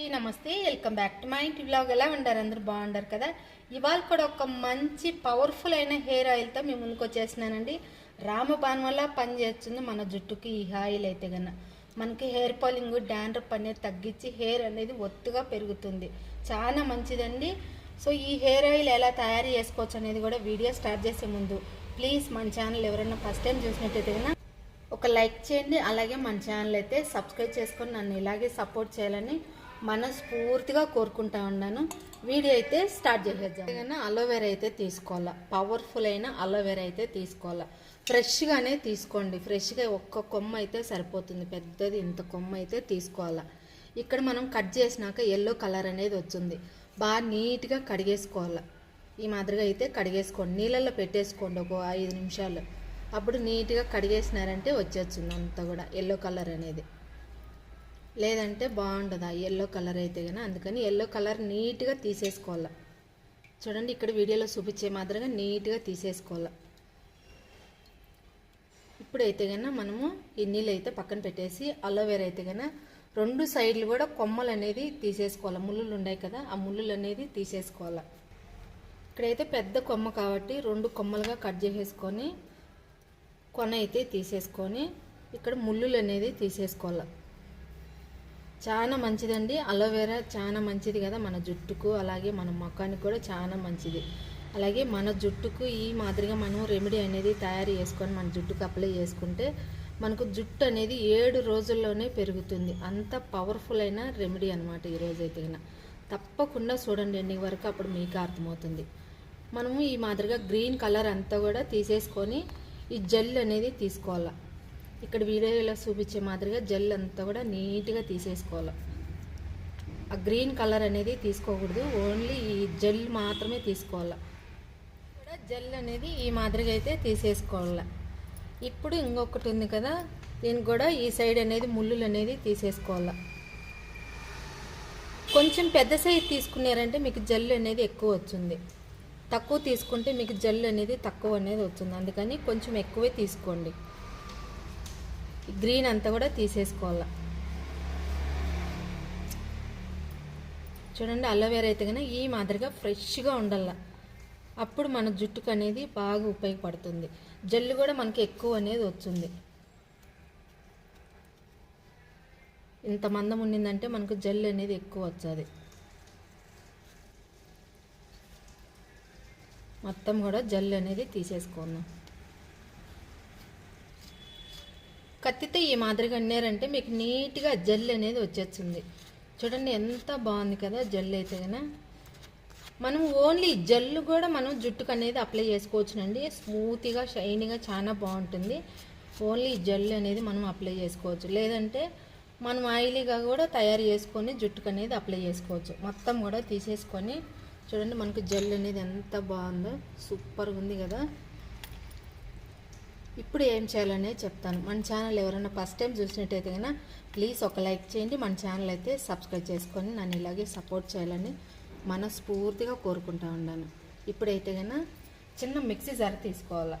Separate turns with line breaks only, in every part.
ఈ నమస్తే. Welcome back to my ఇంటి బ్లాగ్. ఎలా ఉండారు అందరూ బాగుండారు కదా? ఇవాళ కూడా ఒక మంచి పవర్ఫుల్ అయిన హెయిర్ ఆయిల్తో మేము ముందుకు వచ్చేసినానండి రామబాన్ వల్ల పని చేస్తుంది. మన జుట్టుకి ఈ ఆయిల్ అయితే కన్నా మనకి హెయిర్ పాలింగ్ డాండ్రప్ అనేది తగ్గించి హెయిర్ అనేది ఒత్తుగా పెరుగుతుంది. చాలా మంచిదండి. సో ఈ హెయిర్ ఆయిల్ ఎలా తయారు చేసుకోవచ్చు అనేది కూడా వీడియో స్టార్ట్ చేసే ముందు ప్లీజ్ మన ఛానల్ ఎవరైనా ఫస్ట్ టైం చూసినట్టయితే కన్నా ఒక లైక్ చేయండి. అలాగే మన ఛానల్ అయితే సబ్స్క్రైబ్ చేసుకొని నన్ను ఇలాగే సపోర్ట్ చేయాలని మనస్ఫూర్తిగా కోరుకుంటా ఉన్నాను. వీడియో అయితే స్టార్ట్ చేసేద్దాం. అలోవెరా అయితే తీసుకోవాలా. పవర్ఫుల్ అయిన అలోవెరా అయితే తీసుకోవాలా. ఫ్రెష్గానే తీసుకోండి. ఫ్రెష్గా ఒక్క కొమ్మ అయితే సరిపోతుంది. పెద్దది ఇంత కొమ్మ అయితే తీసుకోవాలా. ఇక్కడ మనం కట్ చేసినాక ఎల్లో కలర్ అనేది వచ్చింది. బాగా నీట్గా కడిగేసుకోవాలా. ఈ మాదిరిగా అయితే కడిగేసుకోండి. నీళ్ళల్లో పెట్టేసుకోండి ఒక ఐదు నిమిషాలు. అప్పుడు నీట్గా కడిగేసినారంటే వచ్చేస్తుంది అంతా కూడా ఎల్లో కలర్ అనేది. లేదంటే బాగుండదు? ఆ ఎల్లో కలర్ అయితే కానీ అందుకని ఎల్లో కలర్ నీట్గా తీసేసుకోవాలి. చూడండి ఇక్కడ వీడియోలో చూపించే మాదిరిగా నీట్గా తీసేసుకోవాలి. ఇప్పుడైతే కన్నా మనము ఈ నీళ్ళు అయితే పక్కన పెట్టేసి అలోవేరా అయితే కన్నా రెండు సైడ్లు కూడా కొమ్మలు అనేది తీసేసుకోవాలి. ముళ్ళులు ఉన్నాయి కదా ఆ ముళ్ళులు అనేది తీసేసుకోవాలి. ఇక్కడైతే పెద్ద కొమ్మ కాబట్టి రెండు కొమ్మలుగా కట్ చేసేసుకొని కొన అయితే తీసేసుకొని ఇక్కడ ముళ్ళులు అనేది తీసేసుకోవాలి. చాలా మంచిదండి. అలోవెరా చాలా మంచిది కదా మన జుట్టుకు అలాగే మన ముఖానికి కూడా చాలా మంచిది. అలాగే మన జుట్టుకు ఈ మాదిరిగా మనం రెమెడీ అనేది తయారు చేసుకొని మన జుట్టుకు అప్లై చేసుకుంటే మనకు జుట్టు అనేది ఏడు రోజుల్లోనే పెరుగుతుంది. అంత పవర్ఫుల్ అయిన రెమెడీ అనమాట ఈరోజు అయితే తప్పకుండా చూడండి ఎన్ని వరకు అప్పుడు మీకు అర్థమవుతుంది. మనము ఈ మాదిరిగా గ్రీన్ కలర్ అంతా కూడా తీసేసుకొని ఈ జెల్ అనేది తీసుకోవాలి. ఇక్కడ వీడియోలో చూపించే మాదిరిగా జెల్ అంతా కూడా నీట్గా తీసేసుకోవాలి. ఆ గ్రీన్ కలర్ అనేది తీసుకోకూడదు. ఓన్లీ ఈ జెల్ మాత్రమే తీసుకోవాలి. కూడా జెల్ అనేది ఈ మాదిరిగా అయితే తీసేసుకోవాలి. ఇప్పుడు ఇంకొకటి ఉంది కదా దీనికి కూడా ఈ సైడ్ అనేది ముళ్ళులు అనేది తీసేసుకోవాలి. కొంచెం పెద్ద సైజ్ తీసుకున్నారంటే మీకు జెల్ అనేది ఎక్కువ వచ్చింది. తక్కువ తీసుకుంటే మీకు జెల్ అనేది తక్కువ అనేది వచ్చింది. అందుకని కొంచెం ఎక్కువే తీసుకోండి. గ్రీన్ అంతా కూడా తీసేసుకోవాలి. చూడండి అలోవేరా అయితే కనుక ఈ మాదిరిగా ఫ్రెష్గా ఉండాల. అప్పుడు మన జుట్టుకు అనేది బాగా ఉపయోగపడుతుంది. జల్లు కూడా మనకి ఎక్కువ అనేది వచ్చింది ఇంత మందం ఉండిందంటే మనకు జల్లు అనేది ఎక్కువ వచ్చేది. మొత్తం కూడా జల్లు అనేది తీసేసుకుందాం కత్తితో ఈ మాదిరిగా అన్నారంటే మీకు నీట్గా జెల్ అనేది వచ్చేస్తుంది. చూడండి ఎంత బాగుంది కదా జెల్ అయితే కదా మనం ఓన్లీ జెల్ కూడా మనం జుట్టుకు అనేది అప్లై చేసుకోవచ్చునండి. స్మూత్గా షైనీగా చాలా బాగుంటుంది. ఓన్లీ జెల్ అనేది మనం అప్లై చేసుకోవచ్చు. లేదంటే మనం ఆయిలీగా కూడా తయారు చేసుకొని జుట్టుకు అనేది అప్లై చేసుకోవచ్చు. మొత్తం కూడా తీసేసుకొని చూడండి మనకు జెల్ అనేది ఎంత బాగుందో. సూపర్గా ఉంది కదా. ఇప్పుడు ఏం చేయాలనే చెప్తాను. మన ఛానల్ ఎవరైనా ఫస్ట్ టైం చూసినట్టయితే కనుక ప్లీజ్ ఒక లైక్ చేయండి. మన ఛానల్ అయితే సబ్స్క్రైబ్ చేసుకొని నన్ను ఇలాగే సపోర్ట్ చేయాలని మనస్ఫూర్తిగా కోరుకుంటా ఉన్నాను. ఇప్పుడైతే కనుక చిన్న మిక్సీ జార్ తీసుకోవాలి?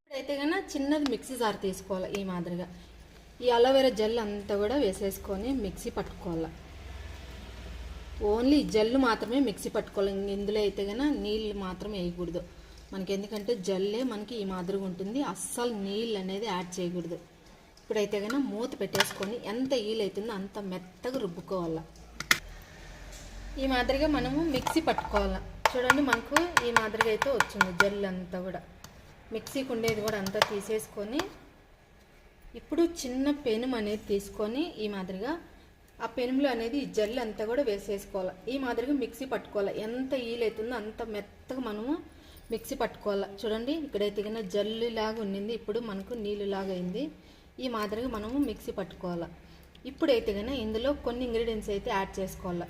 ఇప్పుడైతే కనుక చిన్నది మిక్సీ జార్ తీసుకోవాలి ఈ మాదిరిగా? ఈ అలోవెరా జెల్ అంతా కూడా వేసేసుకొని మిక్సీ పట్టుకోవాలి? ఓన్లీ జెల్ మాత్రమే మిక్సీ పట్టుకోవాలి. ఇందులో అయితే కనుక నీళ్ళు మాత్రం వేయకూడదు. మనకి ఎందుకంటే జల్లే మనకి ఈ మాదిరిగా ఉంటుంది. అస్సలు నీళ్ళు అనేది యాడ్ చేయకూడదు. ఇప్పుడైతే కనుక మూత పెట్టేసుకొని ఎంత ఈల్ అవుతుందో అంత మెత్తగా రుబ్బుకోవాలి. ఈ మాదిరిగా మనము మిక్సీ పట్టుకోవాలి. చూడండి మనకు ఈ మాదిరిగా అయితే వచ్చింది జల్లు అంతా కూడా. మిక్సీకి ఉండేది కూడా అంతా తీసేసుకొని ఇప్పుడు చిన్న పెనుము అనేది తీసుకొని ఈ మాదిరిగా ఆ పెనుములో అనేది ఈ జల్లు అంతా కూడా వేసేసుకోవాలి. ఈ మాదిరిగా మిక్సీ పట్టుకోవాలి. ఎంత ఈలైతుందో అంత మెత్తగా మనము మిక్సీ పట్టుకోవాలి. చూడండి ఇక్కడైతే కన్నా జల్లు లాగా ఉన్నింది. ఇప్పుడు మనకు నీళ్ళు లాగా అయింది. ఈ మాదిరిగా మనము మిక్సీ పట్టుకోవాలి. ఇప్పుడైతే కన్నా ఇందులో కొన్ని ఇంగ్రీడియంట్స్ అయితే యాడ్ చేసుకోవాలి.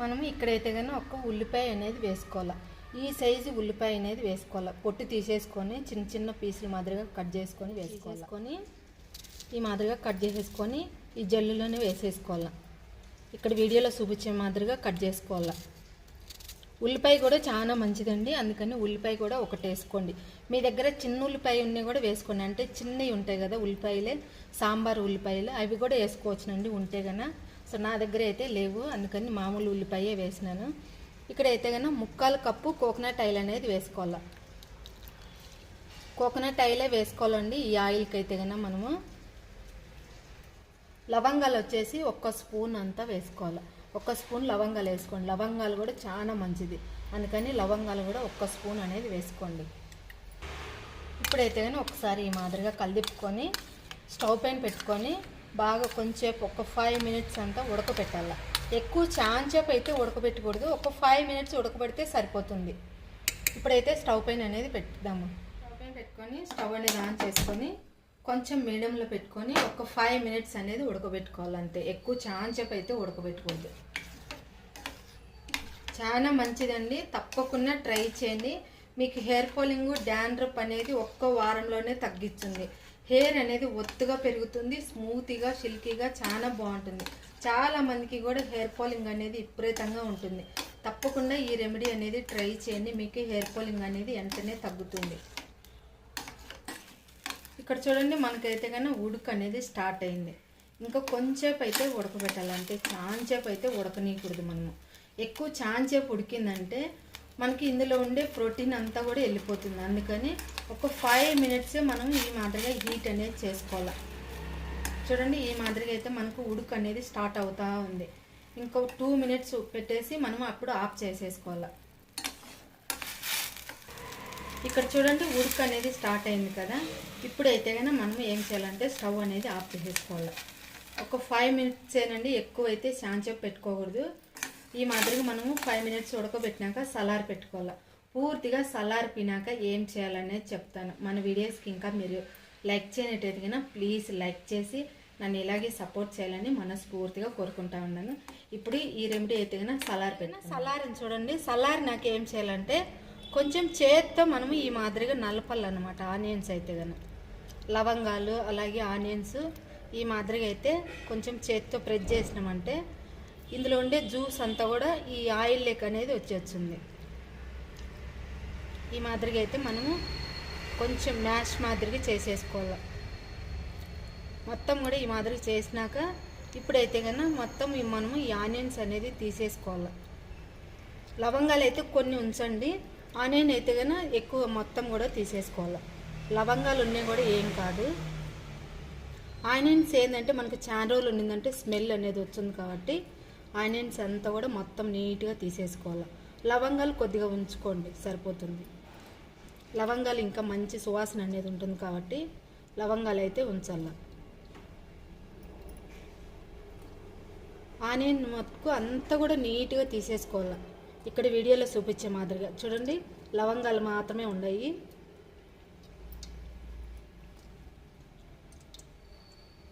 మనము ఇక్కడైతే కన్నా ఒక ఉల్లిపాయ అనేది వేసుకోవాలి. ఈ సైజు ఉల్లిపాయ అనేది వేసుకోవాలి. పొట్టు తీసేసుకొని చిన్న చిన్న పీసుల మాదిరిగా కట్ చేసుకొని వేసుకోవాలి. ఈ మాదిరిగా కట్ చేసేసుకొని ఈ జల్లులోనే వేసేసుకోవాలి. ఇక్కడ వీడియోలో చూపించే మాదిరిగా కట్ చేసుకోవాలి. ఉల్లిపాయ కూడా చాలా మంచిదండి. అందుకని ఉల్లిపాయ కూడా ఒకటి వేసుకోండి. మీ దగ్గర చిన్న ఉల్లిపాయ ఉన్నాయి కూడా వేసుకోండి. అంటే చిన్నవి ఉంటాయి కదా ఉల్లిపాయలే సాంబార్ ఉల్లిపాయలు అవి కూడా వేసుకోవచ్చునండి ఉంటే గన సో నా దగ్గర అయితే లేవు. అందుకని మామూలు ఉల్లిపాయే వేసినాను. ఇక్కడ అయితే కన్నా ముక్కాలు కప్పు కోకోనట్ ఆయిల్ అనేది వేసుకోవాలి. కోకోనట్ ఆయిలే వేసుకోవాలండి. ఈ ఆయిల్కి అయితే కన్నా మనము లవంగాలు వచ్చేసి ఒక్క స్పూన్ అంతా వేసుకోవాలి. ఒక్క స్పూన్ లవంగాలు వేసుకోండి. లవంగాలు కూడా చాలా మంచిది. అందుకని లవంగాలు కూడా ఒక్క స్పూన్ అనేది వేసుకోండి. ఇప్పుడైతే కానీ ఒకసారి ఈ మాదిరిగా కలిదిప్పుకొని స్టవ్ పైన పెట్టుకొని బాగా కొంచెంసేపు ఒక ఫైవ్ మినిట్స్ అంతా ఉడకపెట్టాల. ఎక్కువ చాంచేపు అయితే ఉడకబెట్టకూడదు ఒక ఫైవ్ మినిట్స్ ఉడకబెడితే సరిపోతుంది. ఇప్పుడైతే స్టవ్ పైన అనేది పెట్టుదాము. స్టవ్ పైన పెట్టుకొని స్టవ్ అనేది ఆన్ చేసుకొని కొంచెం మీడియంలో పెట్టుకొని ఒక ఫైవ్ మినిట్స్ అనేది ఉడకబెట్టుకోవాలి అంతే ఎక్కువ చాంచేపు అయితే ఉడకబెట్టుకోవద్దు. చాలా మంచిదండి. తప్పకుండా ట్రై చేయండి. మీకు హెయిర్ ఫాలింగ్ డాండ్రప్ అనేది ఒక్క వారంలోనే తగ్గిస్తుంది. హెయిర్ అనేది ఒత్తుగా పెరుగుతుంది స్మూత్గా సిల్కీగా చాలా బాగుంటుంది. చాలా మందికి కూడా హెయిర్ ఫాలింగ్ అనేది విపరీతంగా ఉంటుంది. తప్పకుండా ఈ రెమెడీ అనేది ట్రై చేయండి. మీకు హెయిర్ ఫాలింగ్ అనేది వెంటనే తగ్గుతుంది. ఇక్కడ చూడండి మనకైతే కానీ ఉడుకు అనేది స్టార్ట్ అయింది. ఇంకా కొంచెంసేపు అయితే ఉడకబెట్టాలంటే చాంచేపు అయితే ఉడకనీయకూడదు మనము. ఎక్కువ చాంచేపు ఉడికిందంటే మనకి ఇందులో ఉండే ప్రోటీన్ అంతా కూడా వెళ్ళిపోతుంది. అందుకని ఒక ఫైవ్ మినిట్సే మనం ఈ మాదిరిగా హీట్ అనేది చేసుకోవాలి. చూడండి ఈ మాదిరిగా అయితే మనకు ఉడుకు అనేది స్టార్ట్ అవుతూ ఉంది. ఇంకో టూ మినిట్స్ పెట్టేసి మనం అప్పుడు ఆఫ్ చేసేసుకోవాలి. ఇక్కడ చూడండి ఉడుకు అనేది స్టార్ట్ అయింది కదా. ఇప్పుడైతే కనుక మనం ఏం చేయాలంటే స్టవ్ అనేది ఆఫ్ చేసేసుకోవాలి. ఒక ఫైవ్ మినిట్స్ ఏనండి ఎక్కువ అయితే శాంచేపు పెట్టుకోకూడదు. ఈ మాదిరిగా మనము ఫైవ్ మినిట్స్ ఉడకబెట్టినాక సలార్ పెట్టుకోవాలి. పూర్తిగా సలారిపోయినాక ఏం చేయాలనేది చెప్తాను. మన వీడియోస్కి ఇంకా మీరు లైక్ చేయనట్టయితే ప్లీజ్ లైక్ చేసి నన్ను ఇలాగే సపోర్ట్ చేయాలని మనస్ఫూర్తిగా కోరుకుంటా ఉన్నాను. ఇప్పుడు ఈ రెమెడీ అయితే కనుక సలార్ పెట్టిన సలారిని చూడండి. సలార్ నాకు ఏం చేయాలంటే కొంచెం చేత్తో మనము ఈ మాదిరిగా నలపాలన్నమాట ఆనియన్స్ అయితే కనుక లవంగాలు అలాగే ఆనియన్స్ ఈ మాదిరిగా అయితే కొంచెం చేత్తో ప్రెస్ చేసినామంటే ఇందులో ఉండే జ్యూస్ అంతా కూడా ఈ ఆయిల్ లెక్ అనేది వచ్చేస్తుంది. ఈ మాదిరిగా అయితే మనము కొంచెం మ్యాష్ మాదిరిగా చేసేసుకోవాలి. మొత్తం కూడా ఈ మాదిరి చేసినాక ఇప్పుడైతే కన్నా మొత్తం మనము ఈ ఆనియన్స్ అనేది తీసేసుకోవాలి. లవంగాలు అయితే కొన్ని ఉంచండి. ఆనియన్ అయితే కన్నా ఎక్కువ మొత్తం కూడా తీసేసుకోవాలి. లవంగాలు ఉన్నాయి కూడా ఏం కాదు. ఆనియన్స్ ఏంటంటే మనకు చాలా రోజులు ఉండిందంటే స్మెల్ అనేది వచ్చింది కాబట్టి ఆనియన్స్ అంతా కూడా మొత్తం నీట్గా తీసేసుకోవాలి. లవంగాలు కొద్దిగా ఉంచుకోండి సరిపోతుంది. లవంగాలు ఇంకా మంచి సువాసన అనేది ఉంటుంది కాబట్టి లవంగాలు అయితే ఉంచాల. ఆనియన్ మొత్తం అంతా కూడా నీట్గా తీసేసుకోవాలి. ఇక్కడ వీడియోలో చూపించే మాదిరిగా. చూడండి లవంగాలు మాత్రమే ఉన్నాయి.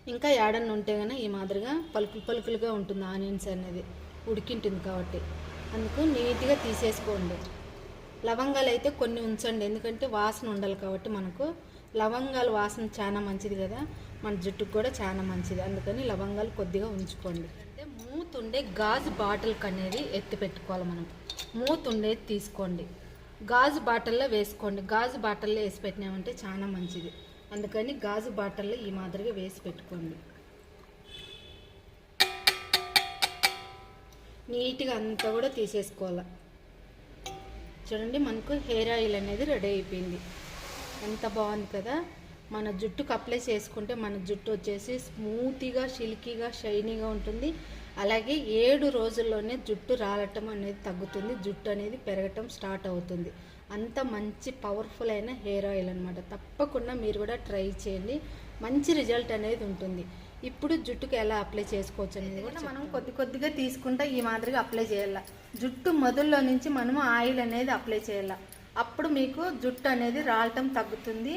ఇంకా ఏడన్న ఉంటే కనుక ఈ మాదిరిగా పలుకులు పలుకులుగా ఉంటుంది ఆనియన్స్ అనేది. ఉడికింటుంది కాబట్టి. అందుకు నీట్గా తీసేసుకోండి. లవంగాలు అయితే కొన్ని ఉంచండి. ఎందుకంటే వాసన ఉండాలి కాబట్టి మనకు లవంగాలు వాసన చాలా మంచిది కదా. మన జుట్టుకు కూడా చాలా మంచిది. అందుకని లవంగాలు కొద్దిగా ఉంచుకోండి. అంటే మూతుండే గాజు బాటిల్కి అనేది ఎత్తి పెట్టుకోవాలి మనం. మూత ఉండేది తీసుకోండి. గాజు బాటిల్లో వేసుకోండి. గాజు బాటిల్లో వేసి పెట్టినామంటే చాలా మంచిది. అందుకని గాజు బాటిల్లో ఈ మాదిరిగా వేసి పెట్టుకోండి. నీట్గా అంతా కూడా తీసేసుకోవాలి. చూడండి మనకు హెయిర్ ఆయిల్ అనేది రెడీ అయిపోయింది. ఎంత బాగుంది కదా? మన జుట్టుకు అప్లై చేసుకుంటే మన జుట్టు వచ్చేసి స్మూతీగా సిల్కీగా షైనీగా ఉంటుంది. అలాగే ఏడు రోజుల్లోనే జుట్టు రాలటం అనేది తగ్గుతుంది జుట్టు అనేది పెరగటం స్టార్ట్ అవుతుంది. అంత మంచి పవర్ఫుల్ అయిన హెయిర్ ఆయిల్ అనమాట తప్పకుండా మీరు కూడా ట్రై చేయండి. మంచి రిజల్ట్ అనేది ఉంటుంది. ఇప్పుడు జుట్టుకి ఎలా అప్లై చేసుకోవచ్చు అనేది కూడా మనం కొద్ది కొద్దిగా తీసుకుంటా ఈ మాదిరిగా అప్లై చేయాలి. జుట్టు మొదల్లో నుంచి మనము ఆయిల్ అనేది అప్లై చేయాలి. అప్పుడు మీకు జుట్టు అనేది రాలటం తగ్గుతుంది.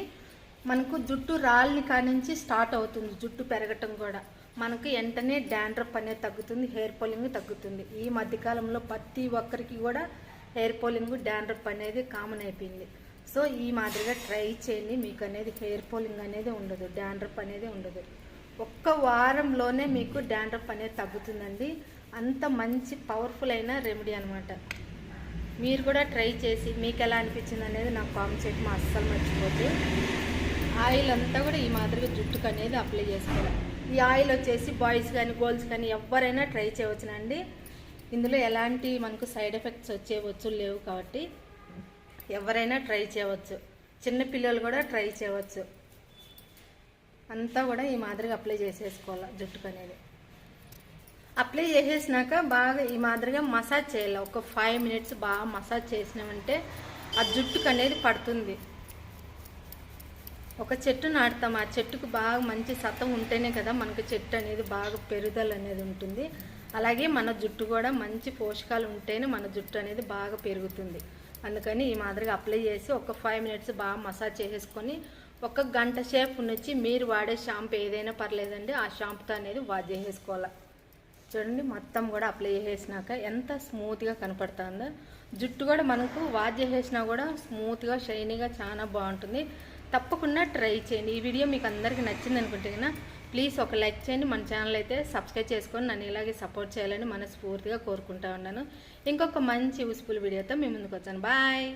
మనకు జుట్టు రాలిని కానించి స్టార్ట్ అవుతుంది జుట్టు పెరగటం కూడా. మనకు వెంటనే డాండ్రప్ అనేది తగ్గుతుంది హెయిర్ పోలింగ్ తగ్గుతుంది. ఈ మధ్యకాలంలో ప్రతి ఒక్కరికి కూడా హెయిర్ పోలింగ్ డాండ్రప్ అనేది కామన్ అయిపోయింది. సో ఈ మాదిరిగా ట్రై చేయండి. మీకు అనేది హెయిర్ పోలింగ్ అనేది ఉండదు డాండ్రప్ అనేది ఉండదు. ఒక్క వారంలోనే మీకు డాండ్రప్ అనేది తగ్గుతుందండి. అంత మంచి పవర్ఫుల్ అయిన రెమెడీ అనమాట మీరు కూడా ట్రై చేసి మీకు ఎలా అనిపించింది అనేది నాకు కామెంట్ మా అస్సలు మర్చిపోతే ఆయిల్ అంతా కూడా ఈ మాదిరిగా జుట్టుకు అనేది అప్లై చేసుకోవాలి. ఈ ఆయిల్ వచ్చేసి బాయ్స్ కానీ గర్ల్స్ కానీ ఎవరైనా ట్రై చేయవచ్చునండి ఇందులో ఎలాంటి మనకు సైడ్ ఎఫెక్ట్స్ వచ్చేవచ్చు లేవు కాబట్టి ఎవరైనా ట్రై చేయవచ్చు. చిన్న పిల్లలు కూడా ట్రై చేయవచ్చు. అంతా కూడా ఈ మాదిరిగా అప్లై చేసేసుకోవాలి జుట్టుకు అనేది. అప్లై చేసేసినాక బాగా ఈ మాదిరిగా మసాజ్ చేయాలి? ఒక ఫైవ్ మినిట్స్ బాగా మసాజ్ చేసినామంటే ఆ జుట్టుకు అనేది పడుతుంది. ఒక చెట్టు నాటుతాం. ఆ చెట్టుకు బాగా మంచి సతం ఉంటేనే కదా మనకు చెట్టు అనేది బాగా పెరుగుదల అనేది ఉంటుంది. అలాగే మన జుట్టు కూడా మంచి పోషకాలు ఉంటేనే మన జుట్టు అనేది బాగా పెరుగుతుంది. అందుకని ఈ మాదిరిగా అప్లై చేసి ఒక ఫైవ్ మినిట్స్ బాగా మసాజ్ చేసేసుకొని ఒక గంట సేపు నుంచి మీరు వాడే షాంపూ ఏదైనా పర్లేదండి ఆ షాంపూతో అనేది వాష్ చేసేసుకోవాలి. చూడండి మొత్తం కూడా అప్లై చేసేసినాక ఎంత స్మూత్గా కనపడుతుందో. జుట్టు కూడా మనకు వాష్ చేసేసినా కూడా స్మూత్గా షైనీగా చాలా బాగుంటుంది. తప్పకుండా ట్రై చేయండి. ఈ వీడియో మీకు అందరికీ నచ్చింది అనుకుంటే కన్నా ప్లీజ్ ఒక లైక్ చేయండి. మన ఛానల్ అయితే సబ్స్క్రైబ్ చేసుకొని నన్ను ఇలాగే సపోర్ట్ చేయాలని మనస్ఫూర్తిగా కోరుకుంటా ఉన్నాను. ఇంకొక మంచి యూస్ఫుల్ వీడియోతో మీ ముందుకు వచ్చాను. బాయ్